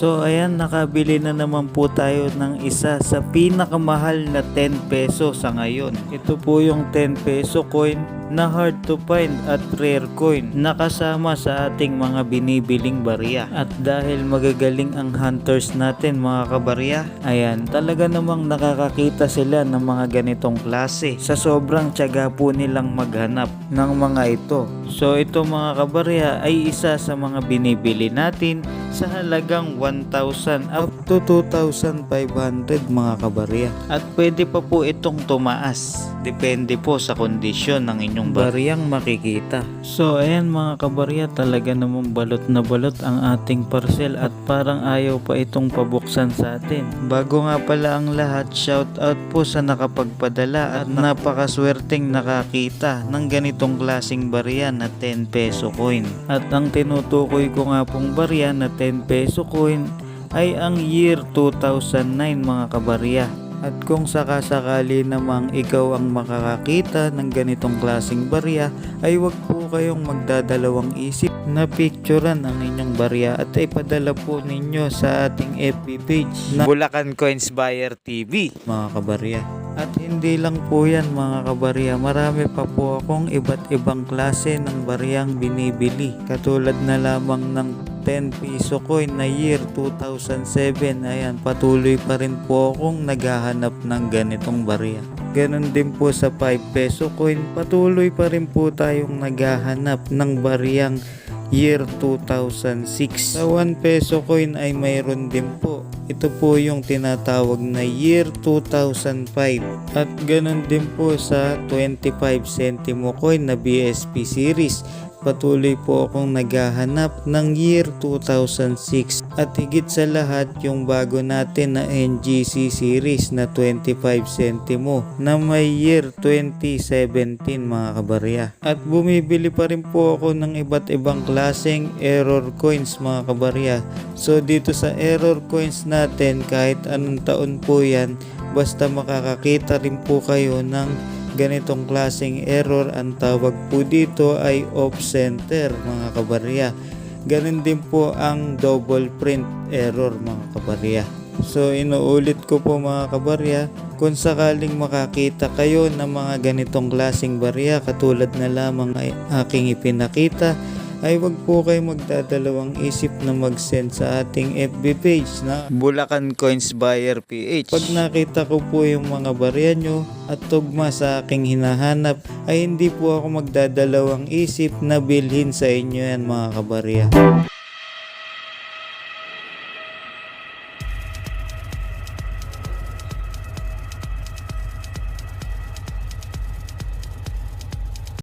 So ayan, nakabili na naman po tayo ng isa sa pinakamahal na 10 peso sa ngayon. Ito po yung 10 peso coin na hard to find at rare coin nakasama sa ating mga binibiling barya. At dahil magagaling ang hunters natin mga kabarya, ayan, talaga namang nakakakita sila ng mga ganitong klase sa sobrang tiyaga po nilang maghanap ng mga ito. So ito mga kabarya ay isa sa mga binibili natin sa halagang 1,000 up to 2,500 mga kabarya. At pwede pa po itong tumaas. Depende po sa kondisyon ng inyong bariyang makikita. So ayan mga kabarya talaga namang balot na balot ang ating parcel at parang ayaw pa itong pabuksan sa atin. Bago nga pala ang lahat, shout out po sa nakapagpadala at napakaswerteng nakakita ng ganitong klasing barya na 10 peso coin. At ang tinutukoy ko nga pong barya na 10 peso coin ay ang year 2009 mga kabarya. At kung sakasakali namang ikaw ang makakakita ng ganitong klasing barya, ay wag po kayong magdadalawang isip na picturean ang inyong barya at ipadala po ninyo sa ating FB page na Bulacan Coins Buyer TV mga kabarya. At hindi lang po yan mga kabarya, marami pa po akong iba't ibang klase ng baryang binibili. Katulad na lamang ng 10 piso coin na year 2007. Ayan, patuloy pa rin po akong naghahanap ng ganitong barya. Ganon din po sa 5 peso coin, patuloy pa rin po tayong naghahanap ng baryang year 2006. Sa 1 peso coin ay mayroon din po. Ito po yung tinatawag na year 2005. At ganon din po sa 25 centimo coin na BSP series. Patuloy po akong naghahanap ng year 2006 at higit sa lahat yung bago natin na NGC series na 25 centimo na may year 2017 mga kabarya. At bumibili pa rin po ako ng iba't ibang klaseng error coins mga kabarya. So dito sa error coins natin kahit anong taon po yan basta makakakita rin po kayo ng ganitong klaseng error ang tawag po dito ay off center mga kabarya. Ganun din po ang double print error mga kabarya. So inuulit ko po mga kabarya kung sakaling makakita kayo ng mga ganitong klaseng barya katulad na lamang ay aking ipinakita ay wag po kayo magdadalawang isip na mag-send sa ating FB page na Bulacan Coins Buyer PH. Pag nakita ko po yung mga barya nyo at tugma sa aking hinahanap ay hindi po ako magdadalawang isip na bilhin sa inyo yan mga kabarya.